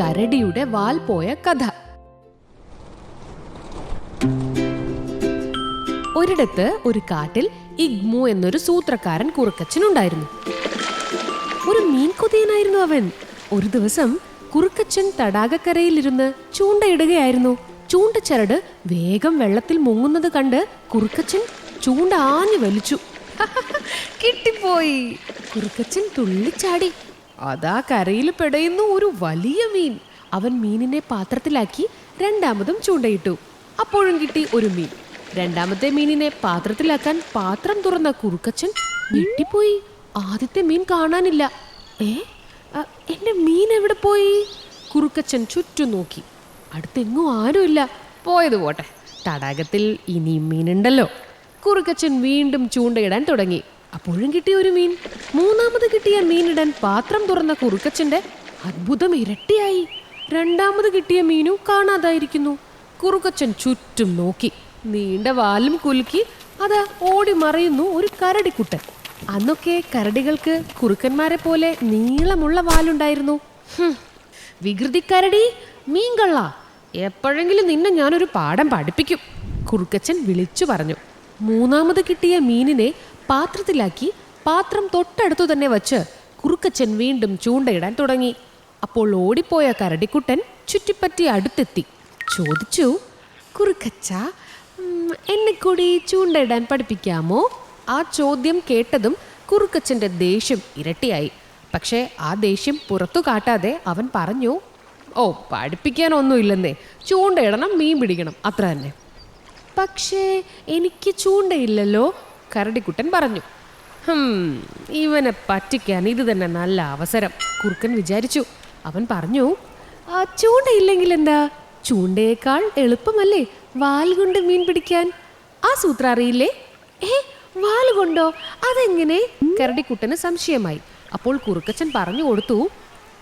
കരടിയുടെ വാൽ പോയ കഥ. ഒരിടത്ത് ഒരു കാട്ടിൽ ഇഗ്മു എന്നൊരു സൂത്രക്കാരൻ കുറുക്കച്ചനുണ്ടായിരുന്നു. ഒരു മീൻ കൊതിയനായിരുന്നു അവൻ. ഒരു ദിവസം കുറുക്കച്ചൻ തടാകക്കരയിലിരുന്ന് ചൂണ്ടയിടുകയായിരുന്നു. ചൂണ്ടച്ചരട് വേഗം വെള്ളത്തിൽ മുങ്ങുന്നത് കണ്ട് കുറുക്കച്ചൻ ചൂണ്ട ആഞ്ഞു വലിച്ചു. കിട്ടിപ്പോയി. കുറുക്കച്ചൻ തുള്ളിച്ചാടി. അതാ കരയിൽ പെടയുന്നു ഒരു വലിയ മീൻ. അവൻ മീനിനെ പാത്രത്തിലാക്കി രണ്ടാമതും ചൂണ്ടയിട്ടു. അപ്പോഴും കിട്ടി ഒരു മീൻ. രണ്ടാമത്തെ മീനിനെ പാത്രത്തിലാക്കാൻ പാത്രം തുറന്ന കുറുക്കച്ചൻ ഞെട്ടിപ്പോയി. ആദ്യത്തെ മീൻ കാണാനില്ല. ഏ? എന്റെ മീൻ എവിടെ പോയി? കുറുക്കച്ചൻ ചുറ്റും നോക്കി. അടുത്തെങ്ങും ആരുമില്ല. പോയത് പോട്ടെ. തടാകത്തിൽ ഇനിയും മീനുണ്ടല്ലോ. കുറുക്കച്ചൻ വീണ്ടും ചൂണ്ടയിടാൻ തുടങ്ങി. അപ്പോഴും കിട്ടിയ ഒരു മീൻ. മൂന്നാമത് കിട്ടിയ മീനിടൻ പാത്രം തുറന്ന കുറുക്കച്ചന്റെ അത്ഭുതം ഇരട്ടിയായി. രണ്ടാമത് കിട്ടിയ മീനു കാണാതായിരിക്കുന്നു. കുറുക്കച്ചൻ ചുറ്റും നോക്കി. നീണ്ട വാലും കുലുക്കി അത് ഓടി മറയുന്നു ഒരു കരടിക്കുട്ടൻ. അന്നൊക്കെ കരടികൾക്ക് കുറുക്കന്മാരെ പോലെ നീളമുള്ള വാലുണ്ടായിരുന്നു. വികൃതി വികൃതിക്കരടി മീൻകള്ള എപ്പോഴെങ്കിലും നിന്നെ ഞാനൊരു പാഠം പഠിപ്പിക്കും. കുറുക്കച്ചൻ വിളിച്ചു പറഞ്ഞു. മൂന്നാമത് കിട്ടിയ മീനിനെ പാത്രത്തിലാക്കി പാത്രം തൊട്ടടുത്തു തന്നെ വച്ച് കുറുക്കച്ചൻ വീണ്ടും ചൂണ്ടയിടാൻ തുടങ്ങി. അപ്പോൾ ഓടിപ്പോയ കരടിക്കുട്ടൻ ചുറ്റിപ്പറ്റി അടുത്തെത്തി. ചോദിച്ചു കുറുക്കച്ച എന്നെ കൂടി ചൂണ്ടയിടാൻ പഠിപ്പിക്കാമോ? ആ ചോദ്യം കേട്ടതും കുറുക്കച്ചന്റെ ദേഷ്യം ഇരട്ടിയായി. പക്ഷേ ആ ദേഷ്യം പുറത്തു കാട്ടാതെ അവൻ പറഞ്ഞു ഓ പഠിപ്പിക്കാനൊന്നുമില്ലെന്നേ. ചൂണ്ടയിടണം മീൻ പിടിക്കണം അത്ര തന്നെ. പക്ഷേ എനിക്ക് ചൂണ്ടയില്ലല്ലോ. കരടിക്കുട്ടൻ പറഞ്ഞു ഇവനെ പറ്റിക്കാൻ ഇത് തന്നെ നല്ല അവസരം കുറുക്കൻ വിചാരിച്ചു. അവൻ പറഞ്ഞു "ആ, ചൂണ്ടയില്ലെങ്കിൽ എന്താ? ചൂണ്ടയേക്കാൾ എളുപ്പമല്ലേ വാൽ കൊണ്ട് മീൻ പിടിക്കാൻ? ആ സൂത്ര അറിയില്ലേ? ഏ വാൽ കൊണ്ടോ? അതെങ്ങനെ? കരടിക്കുട്ടന് സംശയമായി. അപ്പോൾ കുറുക്കച്ചൻ പറഞ്ഞു കൊടുത്തു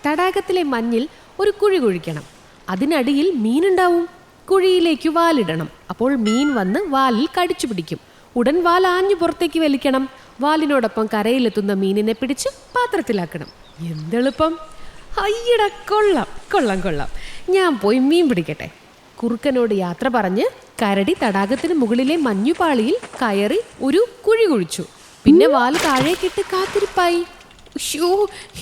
തടാകത്തിലെ മഞ്ഞിൽ ഒരു കുഴി കുഴിക്കണം. അതിനടിയിൽ മീനുണ്ടാവും. കുഴിയിലേക്ക് വാലിടണം അപ്പോൾ മീൻ വന്ന് വാലിൽ കടിച്ചു പിടിക്കും. ഉടൻ വാൽ ആഞ്ഞു പുറത്തേക്ക് വലിക്കണം. വാലിനോടൊപ്പം കരയിലെത്തുന്ന മീനിനെ പിടിച്ച് പാത്രത്തിലാക്കണം. എന്തെളുപ്പം? അയ്യട കൊള്ളാം കൊള്ളാം കൊള്ളാം. ഞാൻ പോയി മീൻ പിടിക്കട്ടെ. കുറുക്കനോട് യാത്ര പറഞ്ഞ് കരടി തടാകത്തിന് മുകളിലെ മഞ്ഞുപാളിയിൽ കയറി ഒരു കുഴി കുഴിച്ചു. പിന്നെ വാൽ താഴേക്കിട്ട് കാത്തിരിപ്പായി.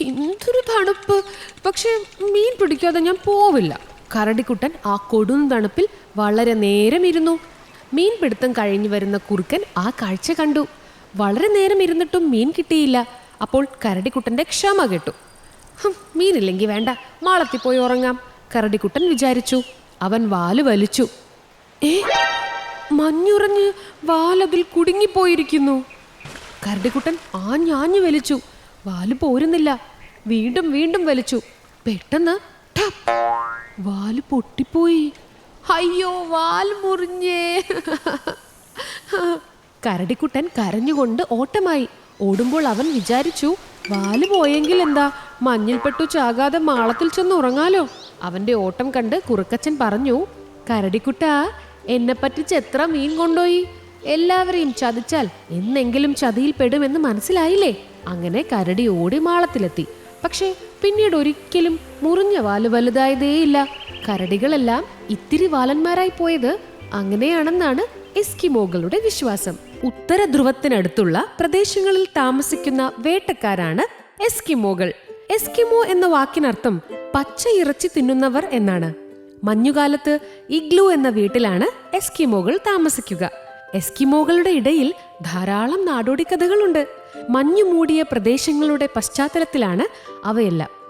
എന്തൊരു തണുപ്പ്. പക്ഷേ മീൻ പിടിക്കാതെ ഞാൻ പോവില്ല. കരടിക്കുട്ടൻ ആ കൊടും തണുപ്പിൽ വളരെ നേരം ഇരുന്നു മീൻ പിടുത്തം കഴിഞ്ഞു വരുന്ന കുറുക്കൻ ആ കാഴ്ച കണ്ടു. വളരെ നേരം ഇരുന്നിട്ടും മീൻ കിട്ടിയില്ല. അപ്പോൾ കരടിക്കുട്ടന്റെ ക്ഷമ കെട്ടു. മീനില്ലെങ്കിൽ വേണ്ട. മാളത്തിൽ പോയി ഉറങ്ങാം. കരടിക്കുട്ടൻ വിചാരിച്ചു. അവൻ വാൽ വലിച്ചു. ഏ മഞ്ഞുറഞ്ഞ് വാലതിൽ കുടുങ്ങിപ്പോയിരിക്കുന്നു. കരടിക്കുട്ടൻ ആഞ്ഞാഞ്ഞു വലിച്ചു. വാൽ പോരുന്നില്ല. വീണ്ടും വീണ്ടും വലിച്ചു. പെട്ടെന്ന് വാൽ പൊട്ടിപ്പോയി. അയ്യോ വാൽ മുറിഞ്ഞേ. കരടിക്കുട്ടൻ കരഞ്ഞുകൊണ്ട് ഓട്ടമായി. ഓടുമ്പോൾ അവൻ വിചാരിച്ചു വാൽ പോയെങ്കിൽ എന്താ? മഞ്ഞിൽപ്പെട്ടു ചാകാതെ മാളത്തിൽ ചെന്ന് ഉറങ്ങാലോ? അവന്റെ ഓട്ടം കണ്ട് കുറുക്കച്ചൻ പറഞ്ഞു കരടിക്കുട്ട എന്നെ പറ്റിച്ച് എത്ര മീൻ കൊണ്ടോയി? എല്ലാവരെയും ചതിച്ചാൽ എന്നെങ്കിലും ചതിയിൽ പെടുമെന്ന് മനസ്സിലായില്ലേ? അങ്ങനെ കരടി ഓടി മാളത്തിലെത്തി. പക്ഷേ പിന്നീട് ഒരിക്കലും മുറിഞ്ഞ വാൽ വലുതായതേയില്ല. കരടികളെല്ലാം ഇത്തിരി വാലന്മാരായി പോയത് അങ്ങനെയാണെന്നാണ് എസ്കിമോകളുടെ വിശ്വാസം. ഉത്തര ധ്രുവത്തിനടുത്തുള്ള പ്രദേശങ്ങളിൽ താമസിക്കുന്ന വേട്ടക്കാരാണ് എസ്കിമോകൾ. എസ്കിമോ എന്ന വാക്കിനർത്ഥം പച്ച ഇറച്ചി തിന്നുന്നവർ എന്നാണ്. മഞ്ഞുകാലത്ത് ഇഗ്ലു എന്ന വീട്ടിലാണ് എസ്കിമോകൾ താമസിക്കുക. എസ്കിമോകളുടെ ഇടയിൽ ധാരാളം നാടോടി കഥകളുണ്ട് മഞ്ഞു മൂടിയ പ്രദേശങ്ങളുടെ പശ്ചാത്തലത്തിലാണ് അവയെല്ലാം.